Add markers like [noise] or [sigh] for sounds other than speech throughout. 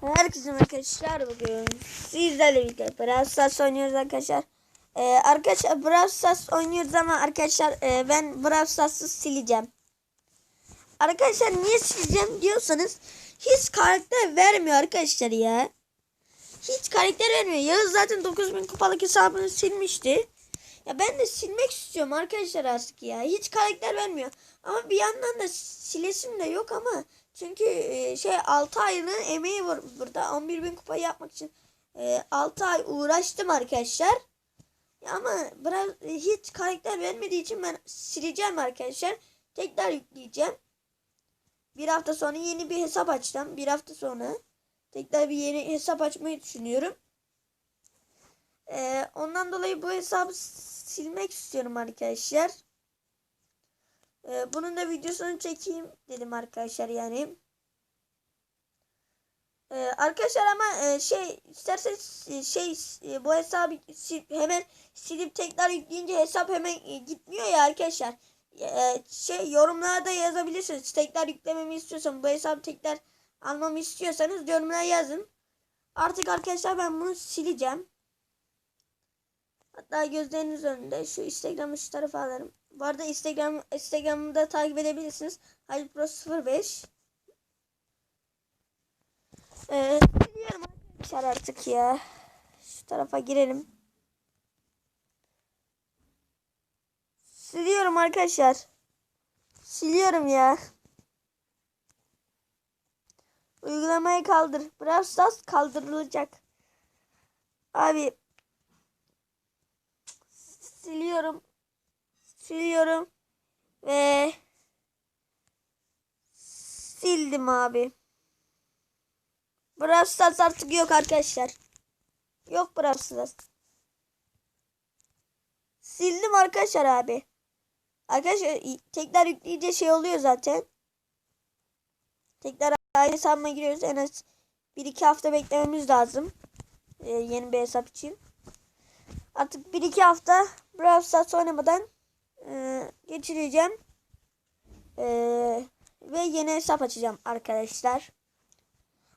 Herkese arkadaşlar bugün sizlerle birlikte Brawl Stars oynuyoruz arkadaşlar. Ee, arkadaşlar Brawl Stars oynuyoruz ama arkadaşlar e, ben Brawl Stars'ı sileceğim. Arkadaşlar niye sileceğim diyorsanız hiç karakter vermiyor arkadaşlar ya. Hiç karakter vermiyor. Yağız zaten 9000 kupalık hesabını silmişti. Ya ben de silmek istiyorum arkadaşlar artık ya. Hiç karakter vermiyor. Ama bir yandan da silesim de yok ama çünkü e, şey 6 ayının emeği var burada. 11.000 kupa yapmak için e, 6 ay uğraştım arkadaşlar. Ya ama biraz e, hiç karakter vermediği için ben sileceğim arkadaşlar. Tekrar yükleyeceğim. Bir hafta sonra yeni bir hesap açacağım. Bir hafta sonra tekrar bir yeni hesap açmayı düşünüyorum. Ee, ondan dolayı bu hesabı silmek istiyorum arkadaşlar. Ee, bunun da videosunu çekeyim dedim arkadaşlar yani. Ee, arkadaşlar ama e, şey isterseniz e, şey e, bu hesabı hemen silip tekrar yükleyince hesap hemen e, gitmiyor ya arkadaşlar. E, şey yorumlarda yazabilirsiniz. Tekrar yüklememi istiyorsan bu hesabı tekrar almamı istiyorsanız yorumlara yazın. Artık arkadaşlar ben bunu sileceğim. Hatta gözleriniz önünde şu Instagram'ı şu tarafa alırım. Bu arada Instagram Instagram'ı da takip edebilirsiniz. Halil Pro 05. Ee, biliyorum arkadaşlar artık ya. Şu tarafa girelim. Siliyorum arkadaşlar. Siliyorum ya. Uygulamayı kaldır. Brawl Stars kaldırılacak. Abi siliyorum. Siliyorum. Ve sildim abi. Brawl Stars artık yok arkadaşlar. Yok Brawl Stars. Sildim arkadaşlar abi. Arkadaşlar tekrar yükleyince şey oluyor zaten. Tekrar aynı hesabıma giriyoruz. En az 1-2 hafta beklememiz lazım. Ee, yeni bir hesap için. Artık 1-2 hafta Brawl Stars oynamadan e, geçireceğim. E, ve yeni hesap açacağım arkadaşlar.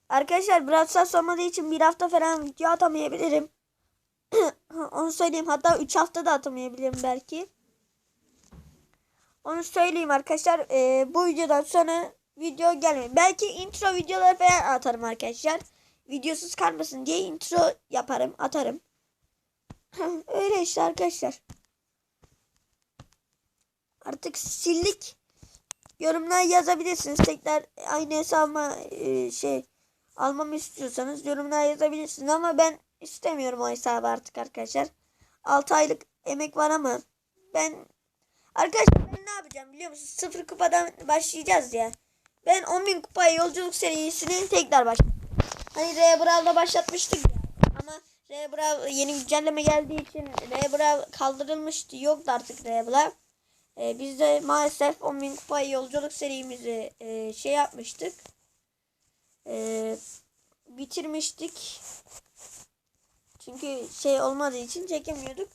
Arkadaşlar Brawl Stars olmadığı için bir hafta falan video atamayabilirim. [coughs] Onu söyleyeyim. Hatta 3 hafta da atamayabilirim belki. Onu söyleyeyim arkadaşlar. E, bu videodan sonra video gelmiyor. Belki intro videoları falan atarım arkadaşlar. Videosuz kalmasın diye intro yaparım, atarım. [coughs] Öyle işte arkadaşlar. Artık sildik. Yorumlara yazabilirsiniz. Tekrar aynı hesabıma e, şey almamı istiyorsanız yorumlara yazabilirsiniz. Ama ben istemiyorum o hesabı artık arkadaşlar. 6 aylık emek var ama ben arkadaşlar ben ne yapacağım biliyor musunuz? Sıfır kupadan başlayacağız ya. Ben 10.000 kupaya yolculuk serisini tekrar başlayacağım. Hani R Brawl'da başlatmıştık ya. Ama R yeni güncelleme geldiği için R kaldırılmıştı. Yoktu artık R. Ee, biz de maalesef 10.000 kupaya yolculuk serimizi e, şey yapmıştık. E, bitirmiştik. Çünkü şey olmadığı için çekemiyorduk.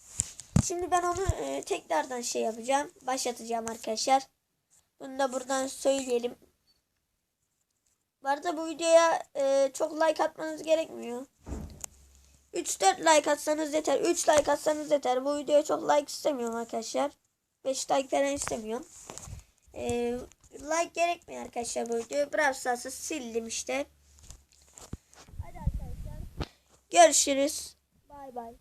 Şimdi ben onu e, tekrardan şey yapacağım. Başlatacağım arkadaşlar. Bunu da buradan söyleyelim. Bu arada bu videoya e, çok like atmanız gerekmiyor. 3-4 like atsanız yeter. 3 like atsanız yeter. Bu videoya çok like istemiyorum arkadaşlar. 5 like falan istemiyorum. E, like gerekmiyor arkadaşlar bu videoyu. Brawl Stars'ı sildim işte. Hadi arkadaşlar. Görüşürüz. Bay bay.